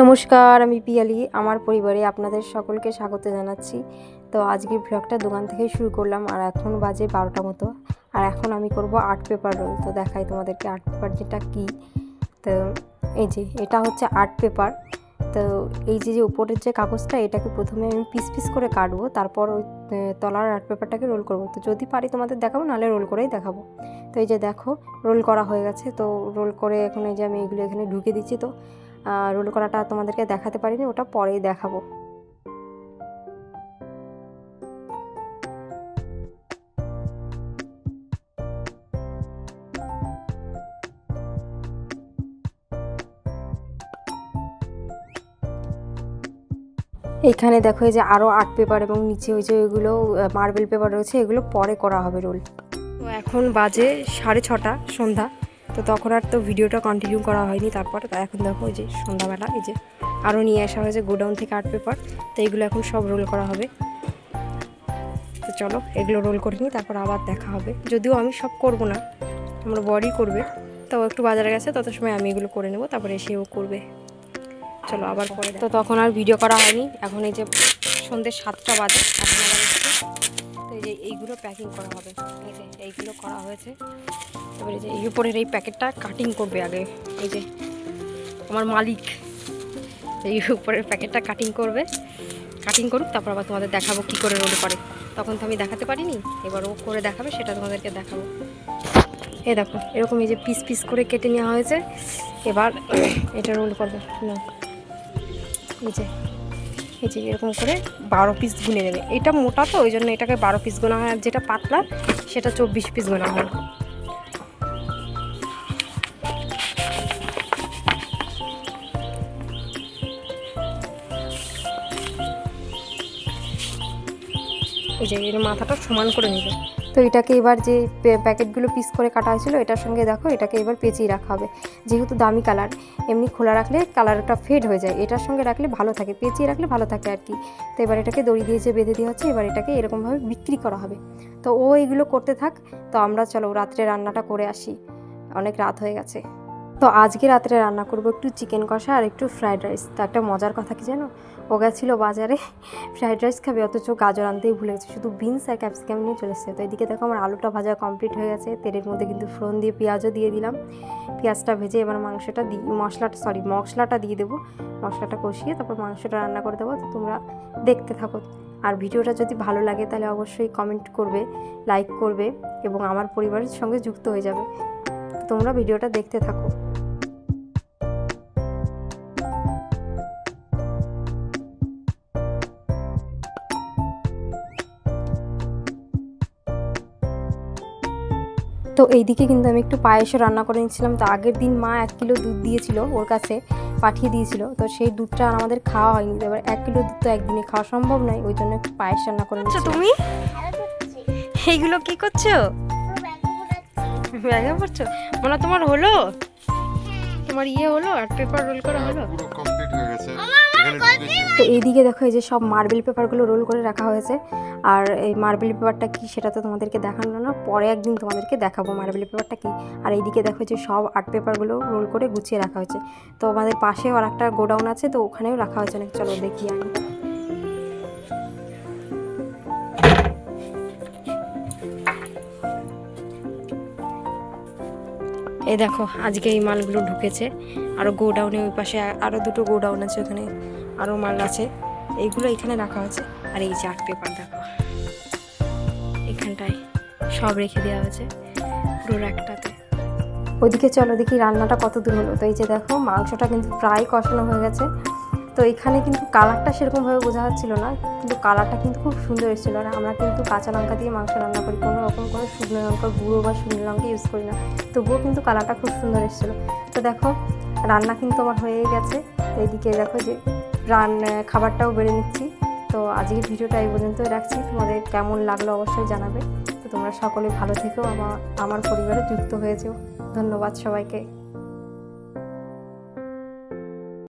নমস্কার, আমি পিয়ালি। আমার পরিবারে আপনাদের সকলকে স্বাগত জানাচ্ছি। তো আজকের ব্লগটা দোকান থেকেই শুরু করলাম, আর এখন বাজে বারোটা মতো। আর এখন আমি করব আর্ট পেপার রোল তো দেখাই তোমাদেরকে আর্ট পেপার যেটা কি। তো এই যে, এটা হচ্ছে আর্ট পেপার তো এই যে যে উপরের যে কাগজটা, এটাকে প্রথমে আমি পিস পিস করে কাটবো। তারপর ওই তলার আর্ট পেপারটাকে রোল করব। তো যদি পারি তোমাদের দেখাবো, নাহলে রোল করেই দেখাবো। তো এই যে দেখো রোল করা হয়ে গেছে। তো রোল করে এখন এই যে আমি এগুলো এখানে ঢুকে দিচ্ছি। তো রোল করাটা তোমাদেরকে দেখাতে পারিনি, ওটা পরেই দেখাবো। এইখানে দেখো এই যে আরও আর্ট পেপার এবং নিচে ওই যে ওইগুলো মার্বেল পেপার রয়েছে, এগুলো পরে করা হবে রোল তো এখন বাজে সাড়ে ছটা, সন্ধ্যা। তো তখন আর তো ভিডিওটা কন্টিনিউ করা হয়নি। তারপর এখন দেখো ওই যে সন্ধ্যাবেলা, এই যে আরও নিয়ে আসা হয়েছে গোডাউন থেকে আর্ট পেপার তো এইগুলো এখন সব রোল করা হবে। তো চলো, এগুলো রোল করে নিই, তারপর আবার দেখা হবে। যদিও আমি সব করব না, আমার বডি করবে। তো একটু বাজারে গেছে, তত সময় আমি এগুলো করে নেব, তারপরে এসেও করবে। চলো আবার পরে তো তখন আর ভিডিও করা হয়নি, এখন এই যে সন্ধ্যে সাতটা বাজে এখন এইগুলো প্যাকিং করা হবে। এই যে, এইগুলো করা হয়েছে। এবারে যে এই উপরের এই প্যাকেটটা কাটিং করবে আগে। এই যে, আমার মালিক এই উপরের প্যাকেটটা কাটিং করবে। কাটিং করুক, তারপর আবার তোমাদের দেখাবো কী করে রোল করে। তখন তো আমি দেখাতে পারিনি, এবার ও করে দেখাবে, সেটা তোমাদেরকে দেখাবো। এ দেখো, এরকম এই যে পিস পিস করে কেটে নেওয়া হয়েছে। এবার এটা রোল করবে। না এই যে এই যে এরকম করে বারো পিস গুনে নেবে। এটা মোটা তো, ওই জন্য এটাকে বারো পিস গোনা হয়। আর যেটা পাতলা, সেটা চব্বিশ পিস গোনা হয়। এই যে এর মাথাটা সমান করে নেবে। তো এটাকে এবার যে প্যাকেটগুলো পিস করে কাটা হয়েছিল, এটার সঙ্গে দেখো এটাকে এবার পেঁচিয়ে রাখা হবে। যেহেতু দামি কালার এমনি খোলা রাখলে কালারটা ফেড হয়ে যায়। এটার সঙ্গে রাখলে ভালো থাকে, পেঁচিয়ে রাখলে ভালো থাকে আর কি। তো এবার এটাকে দড়ি দিয়ে যে বেঁধে দেওয়া হচ্ছে, এবার এটাকে এরকমভাবে বিক্রি করা হবে। তো ও এগুলো করতে থাক। তো আমরা চলো রাত্রে রান্নাটা করে আসি। অনেক রাত হয়ে গেছে। তো আজকে রাত্রে রান্না করব একটু চিকেন কষা আর একটু ফ্রাইড রাইস। তো একটা মজার কথা কি জানো? ও গেছিল বাজারে, ফ্রাইড রাইস খাবে, অথচ গাজর আনতেই ভুলে গেছে। শুধু বিনস আর ক্যাপসিকাম নিয়ে চলে এসেছে। তো এদিকে দেখো আমার আলুটা ভাজা কমপ্লিট হয়ে গেছে। তেলের মধ্যে কিন্তু ফোড়ন দিয়ে পেঁয়াজও দিয়ে দিলাম। পেঁয়াজটা ভেজে এবার মাংসটা দিই মশলাটা সরি মশলাটা দিয়ে দেবো। মশলাটা কষিয়ে তারপর মাংসটা রান্না করে দেবো। তো তোমরা দেখতে থাকো। আর ভিডিওটা যদি ভালো লাগে তাহলে অবশ্যই কমেন্ট করবে লাইক করবে এবং আমার পরিবারের সঙ্গে যুক্ত হয়ে যাবে। তোমরা ভিডিওটা দেখতে থাকো। তো এইদিকে কিন্তু আমি একটু পায়েসও রান্না করে নিচ্ছিলাম। তো আগের দিন মা এক কিলো দুধ দিয়েছিল ওর কাছে পাঠিয়ে দিয়েছিল। তো সেই দুধটা আর আমাদের খাওয়া হয়নি। তো এবার এক কিলো দুধ তো একদিনে খাওয়া সম্ভব নয় ওই জন্য একটু পায়েস রান্না করে নিচ্ছি তুমি? এইগুলো কি করছ? ব্যাগে পড়ছো মনে তোমার হলো? তোমার ইয়ে হলো আর পেপার রোল করা হলো? তো এইদিকে দেখো এই যে সব মার্বেল পেপারগুলো রোল করে রাখা হয়েছে। আর এই মার্বেল পেপারটা কি সেটা তো তোমাদেরকে দেখানো না, পরে একদিন তোমাদেরকে দেখাবো মার্বেল পেপারটা কি। আর এইদিকে দেখো যে সব আর্ট পেপারগুলো রোল করে গুছিয়ে রাখা হয়েছে। তো আমাদের পাশেও আর একটা গোডাউন আছে, তো ওখানেও রাখা হয়েছে অনেক চলো দেখি আমি। এ দেখো, আজকে এই মালগুলো ঢুকেছে। আরও গোডাউনে ওই পাশে আরও দুটো গোডাউন আছে ওখানে। আরও মাল আছে। এইগুলো এখানে রাখা আছে। আর এই চার্ট পেপার দেখো। এখানটায় সব রেখে দেওয়া হয়েছে পুরো একটাতে ওইদিকে চলো দেখি রান্নাটা কত দূর হলো। তো এই যে দেখো, মাংসটা কিন্তু প্রায় কষানো হয়ে গেছে। তো এখানে কিন্তু কালারটা সেরকমভাবে বোঝা যাচ্ছিল না, কিন্তু কালারটা কিন্তু খুব সুন্দর এসেছিল। আর আমরা কিন্তু কাঁচা লঙ্কা দিয়ে মাংস রান্না করি। কোনো রকম করে শুকনো লঙ্কা গুঁড়ো বা শুকনো লঙ্কা ইউজ করি না। তবুও কিন্তু কালারটা খুব সুন্দর এসেছিল। তো দেখো, রান্না কিন্তু আমার হয়ে গেছে। এইদিকে দেখো যে রান খাবারটাও বেড়ে নিচ্ছি। তো আজকের ভিডিওটা এই পর্যন্তই রাখছি। তোমাদের কেমন লাগল অবশ্যই জানাবে। তো তোমরা সকলে ভালো থেকো। আমার আমার পরিবারে যুক্ত হয়েছেও। ধন্যবাদ সবাইকে।